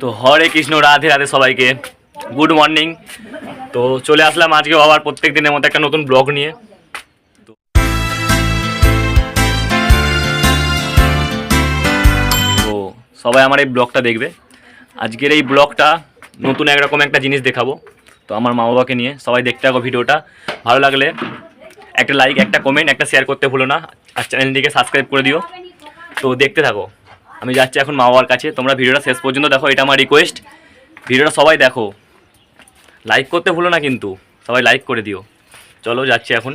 তো হরে কৃষ্ণ, রাধে রাধে সবাইকে। Good morning তো চলে আসলাম আজকে আবার প্রত্যেক দিনের মতো একটা নতুন ব্লগ নিয়ে। তো- সবাই আমার এই ব্লগটা দেখবে। আজকের এই ব্লগটা নতুন একরকম একটা জিনিস দেখাবো। তো আমার মা বাবাকে নিয়ে সবাই দেখতে থাকো ভিডিওটা। ভালো লাগলে একটা লাইক একটা কমেন্ট একটা শেয়ার করতে ভুলো না। আর চ্যানেলটিকে সাবস্ক্রাইব করে দিও। তো দেখতে থাকো। আমি যাচ্ছি এখন মা বাবার কাছে। তোমরা ভিডিওটা শেষ পর্যন্ত দেখো, এটা আমার রিকোয়েস্ট ভিডিওটা সবাই দেখো। লাইক করতে ভুলো না কিন্তু। সবাই লাইক করে দিও। চলো যাচ্ছি এখন।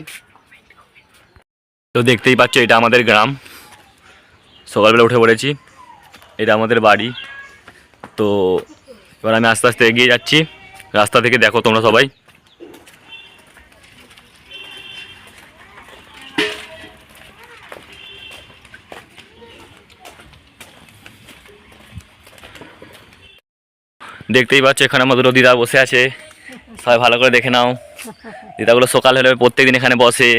তো দেখতেই পাচ্ছ, এটা আমাদের গ্রাম। সকালবেলা উঠে পড়েছি। এটা আমাদের বাড়ি। তো এবার আমি আস্তে আস্তে এগিয়ে যাচ্ছি। রাস্তা থেকে দেখো তোমরা সবাই। দেখতেই পাচ্ছ, এখানে আমাদের দিদা বসে আছে। সবাই ভালো করে দেখে নাও। দিদাগুলো সকাল হলে প্রত্যেকদিন এখানে বসে।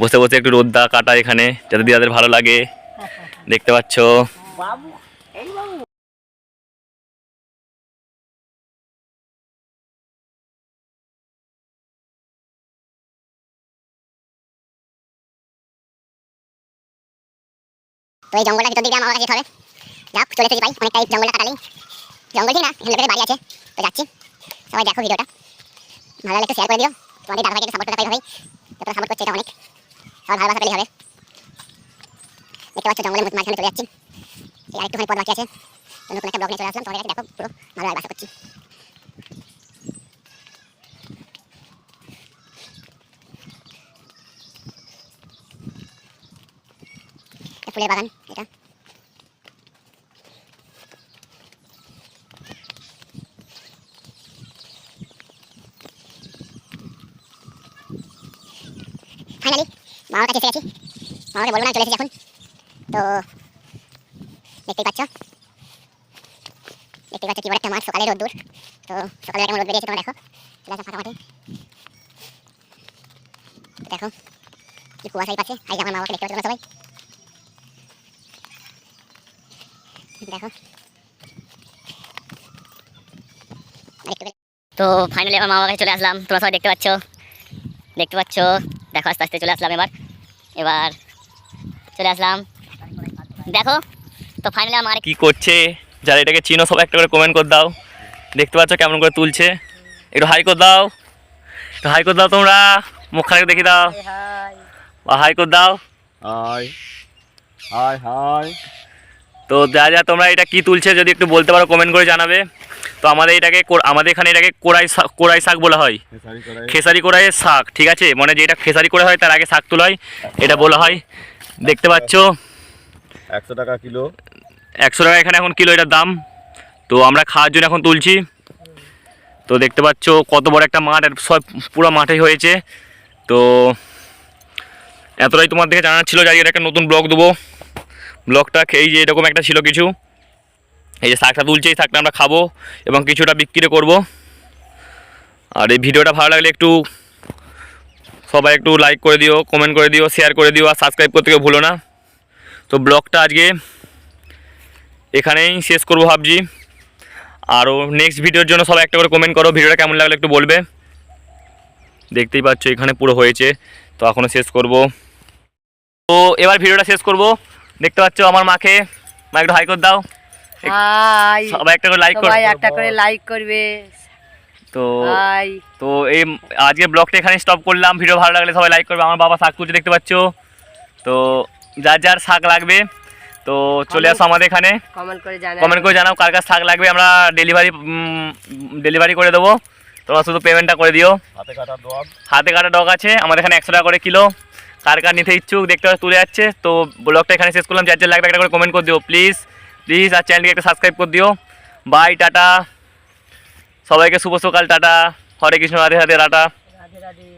বসে বসে একটু রোদ্দা কাটা এখানে, যাতে দিদাদের ভালো লাগে। দেখতে পাচ্ছ। তো এই জঙ্গলটা ভিতর দিকে আমার কাছে যেতে হবে যাক, চলে এসেছি ভাই, অনেকটাই জঙ্গলটা কাটালেই জঙ্গল ঠিক না, এখানে ভেতরে বাড়ি আছে। তো যাচ্ছি। সবাই দেখো ভিডিওটা। ভালো লাগলে শেয়ার করে দিও। তোমাদের দাদা ভাইকে সাপোর্ট করতে ভাই? যতটা সাপোর্ট করছে এটা অনেক। সবার ভালোবাসা হবে। দেখতে পাচ্ছ জঙ্গলের মাঝখানে চলে যাচ্ছি। এই আরেকটুখানি পথ বাকি আছে। তো নতুন একটা ব্লগ নিয়ে চলে আসলাম। তোমাদের দেখো পুরো ভালো আশা করছি। ফুলের বাগান এটা ফাইনালি মামার কাছে এসে গেছি। মামাকে বলব না, চলে এসেছি এখন। তো দেখতেই পাচ্ছ। দেখতেই পাচ্ছ কি বড় একটা মাঠ সকালে রোদ্দুর। তো সকালে কেমন রোদ বেরিয়েছে, তোমরা দেখো। চলে আসো ফাঁকা দেখো কি কুয়াশাই পাচ্ছে আজ আমার মা বাবাকে দেখতে পাচ্ছ সবাই। দেখো। তো ফাইনালি আমার মা বাবার কাছে চলে আসলাম। তোমরা সবাই দেখতে পাচ্ছ। দেখতে পাচ্ছ। দেখো আস্তে আস্তে চলে আসলাম এবার। এবার চলে আসলাম। দেখো তো ফাইনালি আমার কি করছে? যারা এটাকে চিনো সবাই একটা করে কমেন্ট করে দাও। দেখতে পাচ্ছ কেমন করে তুলছে। একটু হাই করে দাও। একটু হাই করে দাও তোমরা। মুখ মুখখানে দেখে দাও। বা হাই করে দাও। হাই হাই হাই তো যা যা তোমরা এটা কি তুলছে যদি একটু বলতে পারো কমেন্ট করে জানাবে। তো আমাদের এটাকে আমাদের এখানে এটাকে কোরাই শাক কোরাই শাক বলা হয়। খেসারি কড়াই খেসারি কোরাইয়ের শাক ঠিক আছে? মানে যেটা খেসারি করে হয় তার আগে শাক তোলা হয় এটা বলা হয়। দেখতে পাচ্ছ? একশো টাকা কিলো। একশো টাকা এখানে এখন কিলো এটার দাম। তো আমরা খাওয়ার জন্য এখন তুলছি। তো দেখতে পাচ্ছ কত বড় একটা মাঠ আর সব পুরো মাঠেই হয়েছে। তো এতটাই তোমার থেকে জানার ছিল যাই এটা একটা নতুন ব্লগ দেবো। ব্লগটা এই যে এরকম একটা ছিল কিছু। এই যে শাকটা তুলছে এই শাকটা আমরা খাব এবং কিছুটা বিক্রি করব। আর এই ভিডিওটা ভালো লাগলে একটু সবাই একটু লাইক করে দিও কমেন্ট করে দিও শেয়ার করে দিও আর সাবস্ক্রাইব করতে কেউ ভুলো না। তো ব্লগটা আজকে এখানেই শেষ করব ভাবছি। আরও নেক্সট ভিডিওর জন্য সবাই একটা করে কমেন্ট করো, ভিডিওটা কেমন লাগল একটু বলবে। দেখতেই পাচ্ছ এখানে পুরো হয়েছে, তো এখনও শেষ করব। তো এবার ভিডিওটা শেষ করব। দেখতে পাচ্ছ আমার মাকে, মা একটু হাই করে দাও। হাই। সবাই একটা করে লাইক করো। সবাই একটা করে লাইক করবে। তো হাই। তো এই আজকে ব্লগটা এখানে স্টপ করলাম। ভিডিও ভালো লাগলে সবাই লাইক করবে। আমার বাবা শাক তুলছে দেখতে পাচ্ছ? তো যার যার শাক লাগবে তো চলে আসো আমাদের এখানে। কমেন্ট করে জানাও। কমেন্ট করে জানাও কার কার শাক লাগবে। আমরা ডেলিভারি ডেলিভারি করে দেবো। তোমরা শুধু পেমেন্টটা করে দিও। হাতে কাটা ডগ হাতে কাটা ডগ আছে। আমাদের এখানে একশো টাকা করে কিলো। কার কার নিতে ইচ্ছুক দেখতে পাচ্ছ তুলে যাচ্ছে। তো ব্লগটা এখানে শেষ করলাম। যার যার লাগবে একটা করে কমেন্ট করে দিও প্লিজ প্লিজ আর চ্যানেলকে একটা সাবস্ক্রাইব করে দিও। Bye tata. সবাইকে শুভ সকাল, টাটা। হরে কৃষ্ণ, রাধে রাধে, রাটা। রাধে রাধে।